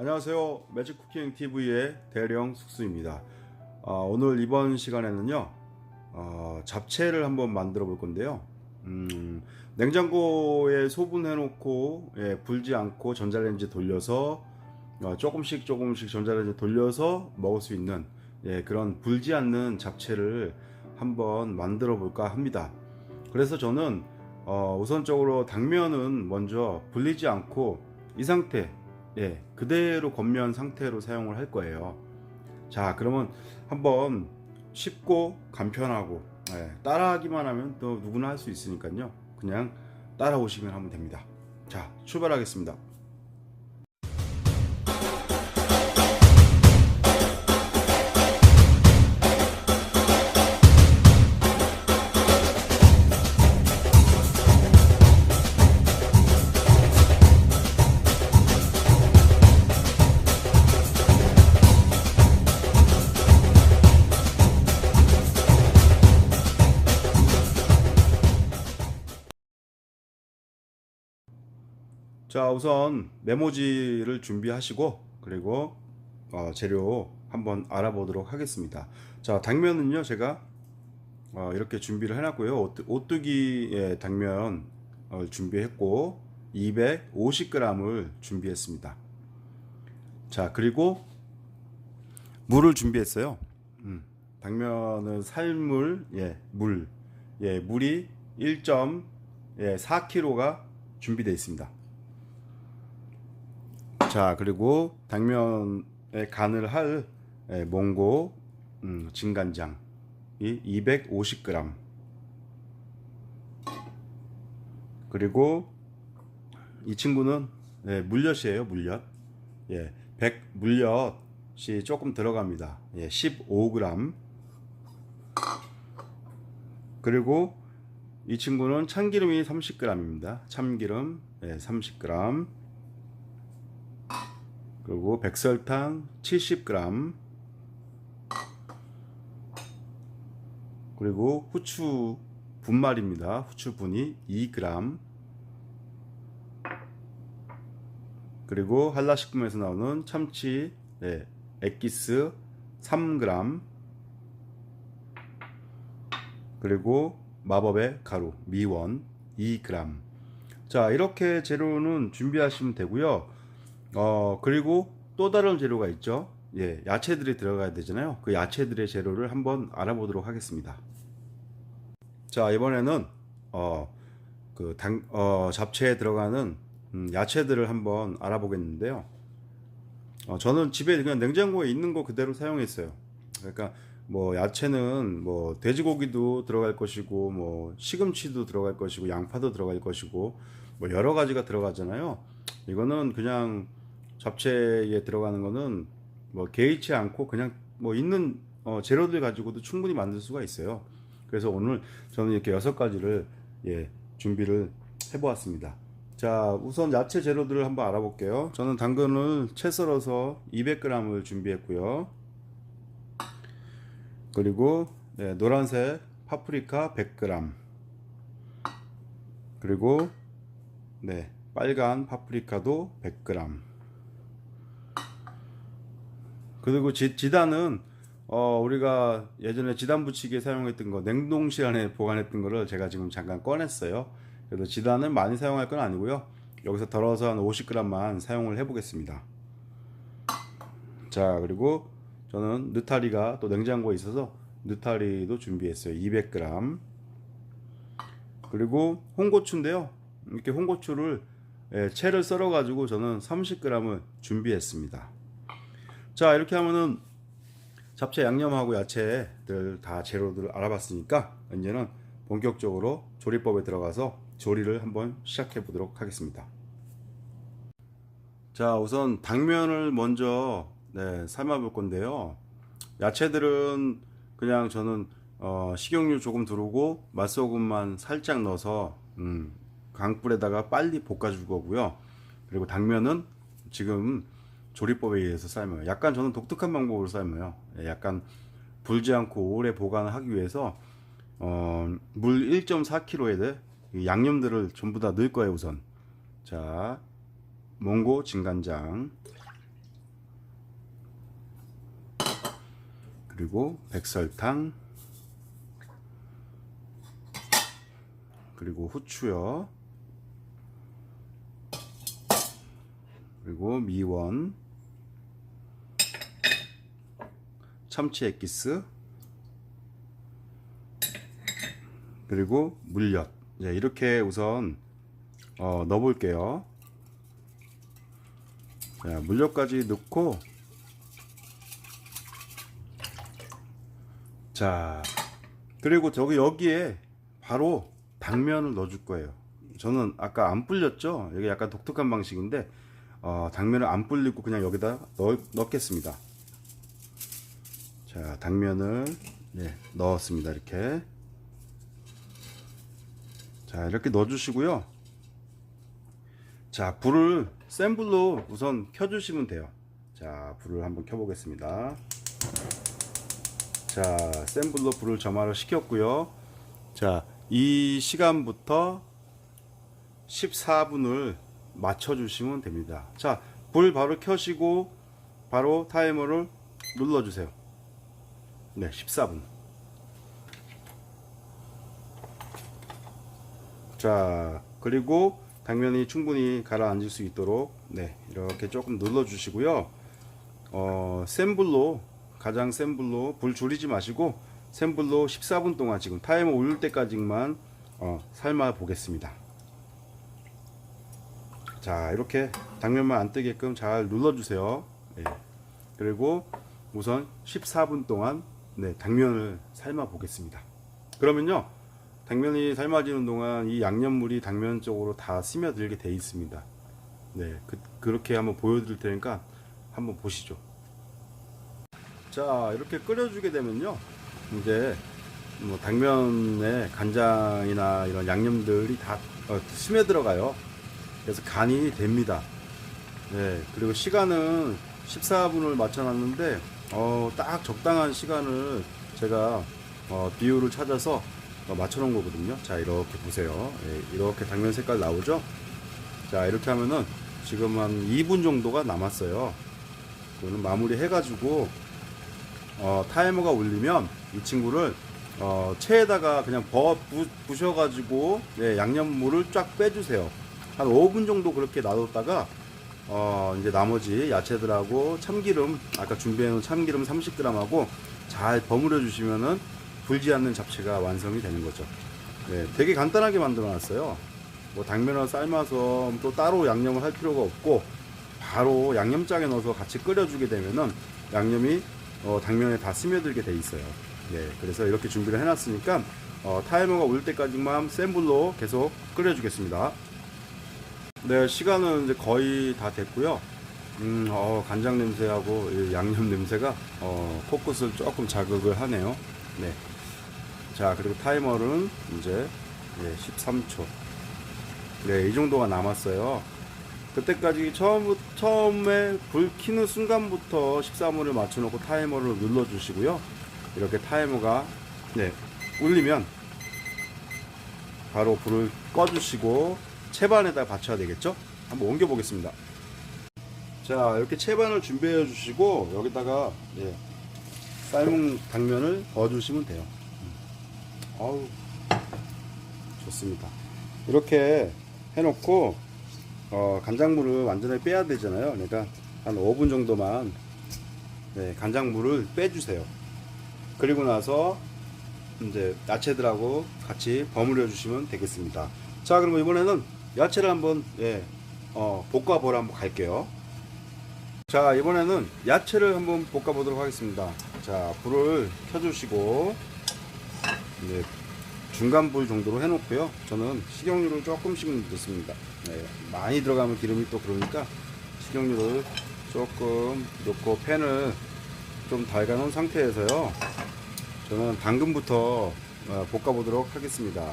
안녕하세요. 매직 쿠킹 TV의 대령 숙수입니다. 아, 오늘 이번 시간에는요, 어, 잡채를 한번 만들어 볼 건데요. 음, 냉장고에 소분해 놓고, 예, 불지 않고 전자레인지 돌려서, 어, 조금씩 조금씩 전자레인지 돌려서 먹을 수 있는, 예, 그런 불지 않는 잡채를 한번 만들어 볼까 합니다. 그래서 저는, 어, 우선적으로 당면은 먼저 불리지 않고, 이 상태, 예, 그대로 겉면 상태로 사용을 할 거예요. 자, 그러면 한번 쉽고 간편하고 예, 따라하기만 하면 또 누구나 할 수 있으니까요. 그냥 따라오시면 하면 됩니다. 자, 출발하겠습니다. 자, 우선 메모지를 준비하시고 그리고 어, 재료 한번 알아보도록 하겠습니다. 자, 당면은요, 제가 어, 이렇게 준비를 해놨고요. 오뚜- 오뚜기의 당면 을 준비했고 250g을 준비했습니다. 자, 그리고 물을 준비했어요. 음, 당면은 살물, 예, 물, 예, 물이 1.4kg가 준비되어 있습니다. 자 그리고 당면에 간을 할 예, 몽고 음, 진간장이 250g 그리고 이 친구는 예, 물엿이에요 물엿. 예, 100 물엿이 조금 들어갑니다. 예, 15g 그리고 이 친구는 참기름이 30g입니다. 참기름 예, 30g 그리고 백설탕 70g 그리고 후추 분말입니다. 후추 분이 2g 그리고 한라식품에서 나오는 참치 네, 액기스 3g 그리고 마법의 가루 미원 2g 자 이렇게 재료는 준비하시면 되고요. 어 그리고 또 다른 재료가 있죠. 예, 야채들이 들어가야 되잖아요. 그 야채들의 재료를 한번 알아보도록 하겠습니다. 자 이번에는 어 그 당 어, 잡채에 들어가는 음, 야채들을 한번 알아보겠는데요. 어, 저는 집에 그냥 냉장고에 있는 거 그대로 사용했어요. 그러니까 뭐 야채는 뭐 돼지고기도 들어갈 것이고 뭐 시금치도 들어갈 것이고 양파도 들어갈 것이고 뭐 여러 가지가 들어가잖아요. 이거는 그냥 잡채에 들어가는 거는 뭐 개의치 않고 그냥 뭐 있는 어, 재료들 가지고도 충분히 만들 수가 있어요. 그래서 오늘 저는 이렇게 여섯 가지를 예, 준비를 해보았습니다. 자, 우선 야채 재료들을 한번 알아볼게요. 저는 당근을 채 썰어서 200g을 준비했고요. 그리고 네, 노란색 파프리카 100g. 그리고 네, 빨간 파프리카도 100g. 그리고 지, 지단은 어, 우리가 예전에 지단 부치기에 사용했던 거 냉동실 안에 보관했던 거를 제가 지금 잠깐 꺼냈어요. 그래서 지단은 많이 사용할 건 아니고요. 여기서 덜어서 한 50g만 사용을 해보겠습니다. 자 그리고 저는 느타리가 또 냉장고에 있어서 느타리도 준비했어요. 200g. 그리고 홍고추인데요. 이렇게 홍고추를 예, 채를 썰어 가지고 저는 30g을 준비했습니다. 자 이렇게 하면은 잡채 양념하고 야채들 다 재료들을 알아봤으니까 이제는 본격적으로 조리법에 들어가서 조리를 한번 시작해 보도록 하겠습니다. 자 우선 당면을 먼저 네, 삶아 볼 건데요. 야채들은 그냥 저는 어, 식용유 조금 두르고 맛소금만 살짝 넣어서 음, 강불에다가 빨리 볶아줄 거고요. 그리고 당면은 지금 조리법에 의해서 삶아요. 약간 저는 독특한 방법으로 삶아요. 예, 약간 불지 않고 오래 보관을 하기 위해서 어, 물 1.4kg에 양념들을 전부 다 넣을 거예요 우선. 자, 몽고 진간장 그리고 백설탕 그리고 후추요. 그리고 미원 참치 엑기스. 그리고 물엿. 네, 이렇게 우선 어, 넣어 볼게요. 자, 물엿까지 넣고. 자 그리고 저기 여기에 바로 당면을 넣어 줄 거예요. 저는 아까 안 불렸죠? 여기 약간 독특한 방식인데 어, 당면을 안 불리고 그냥 여기다 넣, 넣겠습니다 자 당면을 네, 넣었습니다 이렇게 자 이렇게 넣어 주시고요 자 불을 센 불로 우선 켜 주시면 돼요 자 불을 한번 켜 보겠습니다 자, 센 불로 불을 점화를 시켰고요. 자, 이 시간부터 14분을 맞춰 주시면 됩니다. 자, 불 바로 켜시고 바로 타이머를 눌러 주세요. 네, 14분. 자, 그리고 당면이 충분히 가라앉을 수 있도록 네, 이렇게 조금 눌러 주시고요. 어, 센 불로 가장 센 불로 불 줄이지 마시고 센 불로 14분 동안 지금 타이머 올릴 때까지만 어, 삶아 보겠습니다. 자 이렇게 당면만 안 뜨게끔 잘 눌러 주세요. 네. 그리고 우선 14분 동안 네, 당면을 삶아 보겠습니다. 그러면요 당면이 삶아지는 동안 이 양념물이 당면 쪽으로 다 스며들게 돼 있습니다. 네 그, 그렇게 한번 보여드릴 테니까 한번 보시죠. 자 이렇게 끓여주게 되면요 이제 뭐 당면에 간장이나 이런 양념들이 다 어, 스며 들어가요 그래서 간이 됩니다 네 그리고 시간은 14분을 맞춰놨는데 어, 딱 적당한 시간을 제가 어, 비율을 찾아서 어, 맞춰놓은 거거든요. 자 이렇게 보세요. 네, 이렇게 당면 색깔 나오죠? 자 이렇게 하면은 지금 한 2분 정도가 남았어요. 그거는 마무리 해가지고 어, 타이머가 울리면 이 친구를 어, 체에다가 그냥 버 부, 부셔가지고 예, 양념물을 쫙 빼주세요. 한 5분 정도 그렇게 놔뒀다가 어, 이제 나머지 야채들하고 참기름 아까 준비해놓은 참기름 30g하고 잘 버무려 주시면은 불지 않는 잡채가 완성이 되는 거죠. 네, 되게 간단하게 만들어 놨어요. 뭐 당면을 삶아서 또 따로 양념을 할 필요가 없고 바로 양념장에 넣어서 같이 끓여주게 되면은 양념이 어, 당면에 다 스며들게 돼 있어요. 예, 그래서 이렇게 준비를 해놨으니까 어, 타이머가 올 때까지만 센 불로 계속 끓여주겠습니다. 네, 시간은 이제 거의 다 됐고요. 음, 어, 간장 냄새하고 이 양념 냄새가 어, 코끝을 조금 자극을 하네요. 네. 자, 그리고 타이머는 이제 예, 13초. 네, 이 정도가 남았어요. 그때까지 처음, 처음에 불 켜는 순간부터 13분을 맞춰놓고 타이머를 눌러주시고요. 이렇게 타이머가, 네, 울리면 바로 불을 꺼주시고 채반에다 받쳐야 되겠죠? 한번 옮겨 보겠습니다. 자, 이렇게 채반을 준비해 주시고 여기다가 예, 삶은 당면을 넣어 주시면 돼요. 음. 어우, 좋습니다. 이렇게 해놓고 어, 간장물을 완전히 빼야 되잖아요. 그러니까 한 5분 정도만 네, 간장물을 빼주세요. 그리고 나서 이제 야채들하고 같이 버무려 주시면 되겠습니다. 자, 그럼 이번에는 야채를 한번 예, 어, 볶아 보러 한번 갈게요. 자, 이번에는 야채를 한번 볶아 보도록 하겠습니다. 자, 불을 켜주시고 네, 중간 불 정도로 해놓고요. 저는 식용유를 조금씩 넣습니다. 네, 많이 들어가면 기름이 또 그러니까 식용유를 조금 넣고 팬을 좀 달가 놓은 상태에서요. 저는 당근부터 어, 볶아 보도록 하겠습니다.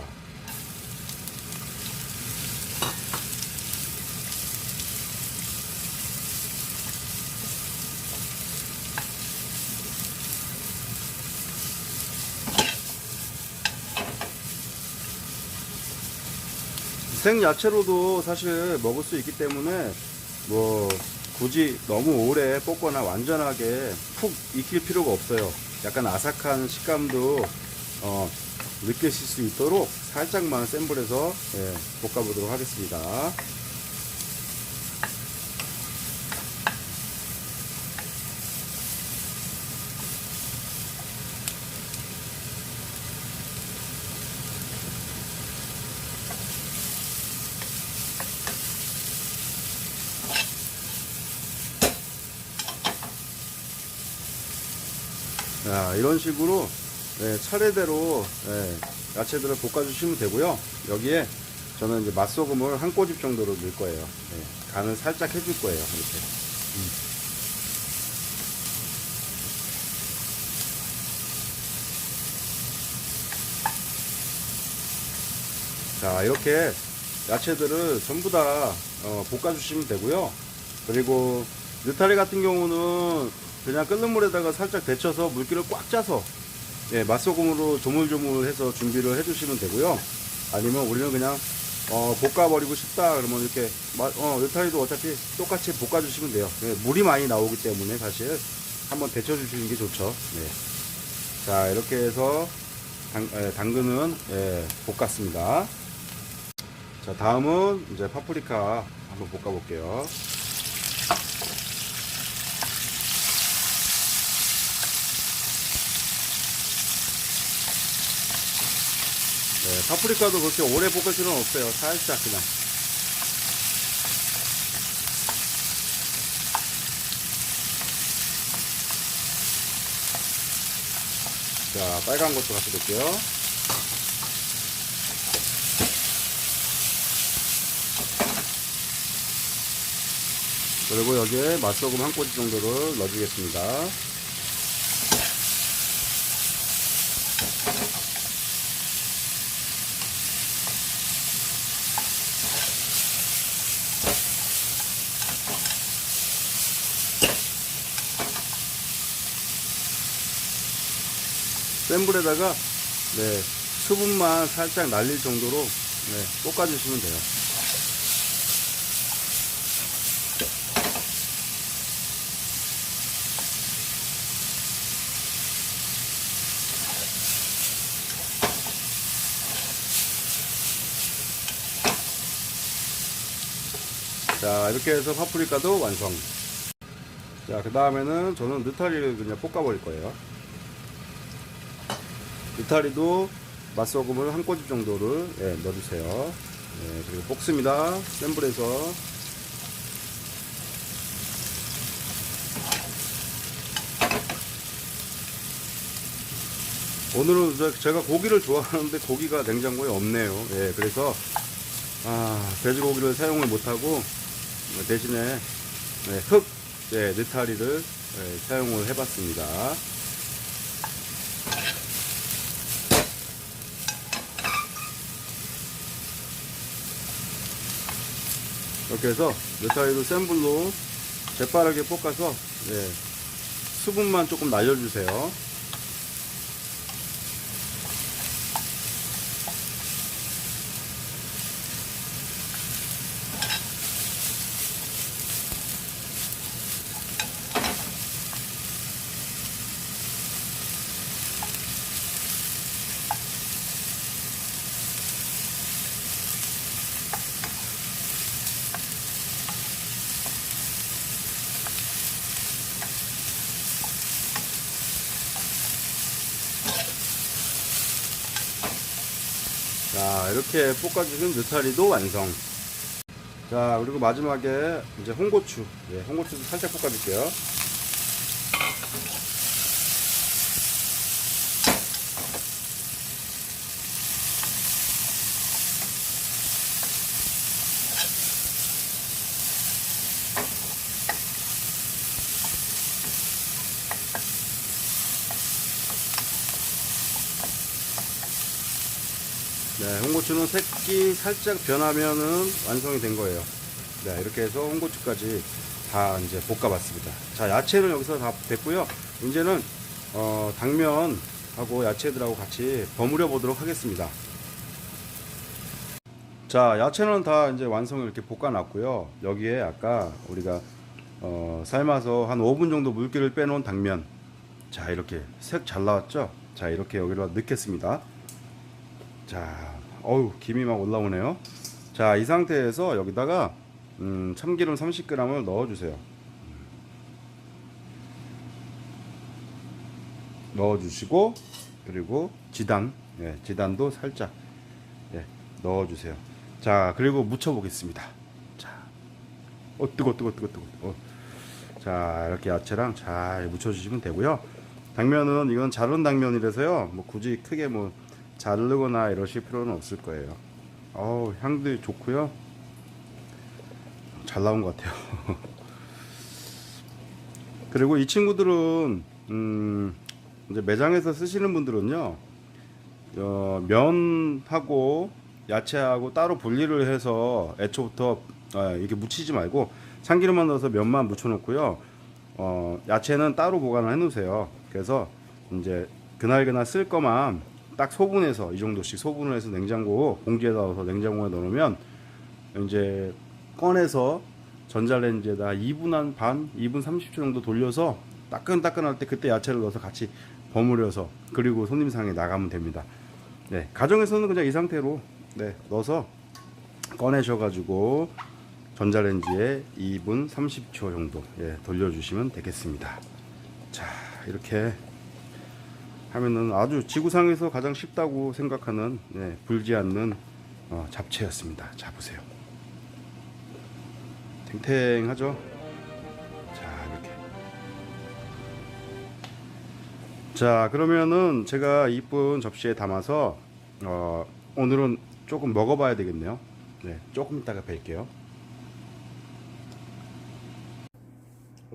생 야채로도 사실 먹을 수 있기 때문에 뭐 굳이 너무 오래 볶거나 완전하게 푹 익힐 필요가 없어요. 약간 아삭한 식감도 어, 느끼실 수 있도록 살짝만 센 불에서 예, 볶아보도록 하겠습니다. 자, 이런 식으로 예, 차례대로 예, 야채들을 볶아주시면 되고요. 여기에 저는 이제 맛소금을 한 꼬집 정도로 넣을 거예요. 예, 간을 살짝 해줄 거예요. 이렇게. 음. 자, 이렇게 야채들을 전부 다 어, 볶아주시면 되고요. 그리고 느타리 같은 경우는 그냥 끓는 물에다가 살짝 데쳐서 물기를 꽉 짜서 예, 맛소금으로 조물조물해서 준비를 해주시면 되고요. 아니면 우리는 그냥 어, 볶아버리고 싶다 그러면 이렇게 마- 어, 느타리도 어차피 똑같이 볶아주시면 돼요. 예, 물이 많이 나오기 때문에 사실 한번 데쳐주시는 게 좋죠. 네. 자 이렇게 해서 당, 예, 당근은 예, 볶았습니다. 자 다음은 이제 파프리카 한번 볶아볼게요. 네, 파프리카도 그렇게 오래 볶을 필요는 없어요. 살짝 그냥. 자, 빨간 것도 같이 넣을게요. 그리고 여기에 맛소금 한 꼬집 정도를 넣어주겠습니다. 센 불에다가 네, 수분만 살짝 날릴 정도로 네, 볶아주시면 돼요. 자 이렇게 해서 파프리카도 완성. 자 그 다음에는 저는 느타리를 그냥 볶아 버릴 거예요. 느타리도 맛소금을 한 꼬집 정도를 예, 넣어주세요. 예, 그리고 볶습니다. 센 불에서. 오늘은 저- 제가 고기를 좋아하는데 고기가 냉장고에 없네요. 예, 그래서 아, 돼지고기를 사용을 못하고 대신에 예, 흑 예, 느타리를 예, 사용을 해봤습니다. 이렇게 해서 느타리도 센 불로 재빠르게 볶아서 예, 수분만 조금 날려주세요. 자, 이렇게 볶아주신 느타리도 완성. 자, 그리고 마지막에 이제 홍고추. 예, 홍고추도 살짝 볶아줄게요. 네, 홍고추는 색이 살짝 변하면은 완성이 된 거예요. 네, 이렇게 해서 홍고추까지 다 이제 볶아봤습니다. 자, 야채는 여기서 다 됐고요. 이제는 어, 당면하고 야채들하고 같이 버무려 보도록 하겠습니다. 자, 야채는 다 이제 완성을 이렇게 볶아놨고요. 여기에 아까 우리가 어, 삶아서 한 5분 정도 물기를 빼놓은 당면 자 이렇게 색 잘 나왔죠? 자 이렇게 여기다 넣겠습니다. 자, 어우 김이 막 올라오네요. 자 이 상태에서 여기다가 음, 참기름 30g을 넣어주세요. 넣어주시고 그리고 지단, 예, 지단도 살짝 예, 넣어주세요. 자 그리고 묻혀보겠습니다. 자, 어 뜨거 뜨거 뜨거 뜨거. 어. 자 이렇게 야채랑 잘 묻혀주시면 되고요. 당면은 이건 자른 당면이라서요. 뭐 굳이 크게 뭐 자르거나 이러실 필요는 없을 거예요. 어우 향도 좋고요. 잘 나온 것 같아요. 그리고 이 친구들은 음 이제 매장에서 쓰시는 분들은요. 어, 면하고 야채하고 따로 분리를 해서 애초부터 아, 이렇게 묻히지 말고 참기름만 넣어서 면만 묻혀 놓고요. 어, 야채는 따로 보관을 해 놓으세요. 그래서 이제 그날 그날 쓸 거만 딱 소분해서 이 정도씩 소분을 해서 냉장고 봉지에 넣어서 냉장고에 넣으면 이제 꺼내서 전자레인지에다 2분 한 반, 2분 30초 정도 돌려서 따끈따끈할 때 그때 야채를 넣어서 같이 버무려서 그리고 손님상에 나가면 됩니다. 네, 가정에서는 그냥 이 상태로 네, 넣어서 꺼내셔가지고 전자레인지에 2분 30초 정도 예, 돌려주시면 되겠습니다. 자, 이렇게 하면은 아주 지구상에서 가장 쉽다고 생각하는 예, 불지 않는 어, 잡채였습니다. 자, 보세요. 탱탱하죠? 자, 이렇게. 자, 그러면은 제가 이쁜 접시에 담아서 어, 오늘은 조금 먹어봐야 되겠네요. 네, 조금 이따가 뵐게요.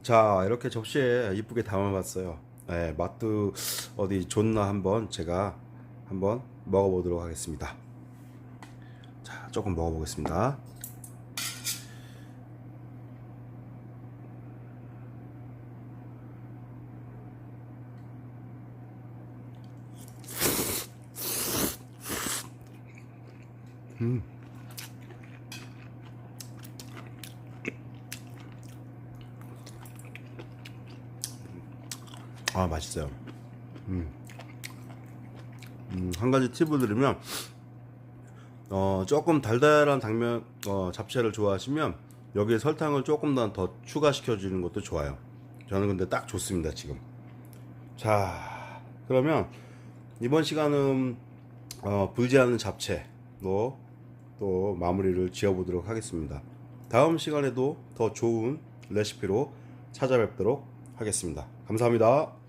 자, 이렇게 접시에 이쁘게 담아봤어요. 네, 맛도 어디 좋나 한번 제가 한번 먹어보도록 하겠습니다. 자, 조금 먹어보겠습니다. 아, 맛있어요. 음. 음, 한 가지 팁을 드리면, 어, 조금 달달한 당면, 어, 잡채를 좋아하시면, 여기에 설탕을 조금 더, 더 추가시켜 주는 것도 좋아요. 저는 근데 딱 좋습니다, 지금. 자, 그러면, 이번 시간은, 어, 불지 않은 잡채로 또 마무리를 지어보도록 하겠습니다. 다음 시간에도 더 좋은 레시피로 찾아뵙도록 하겠습니다. 감사합니다.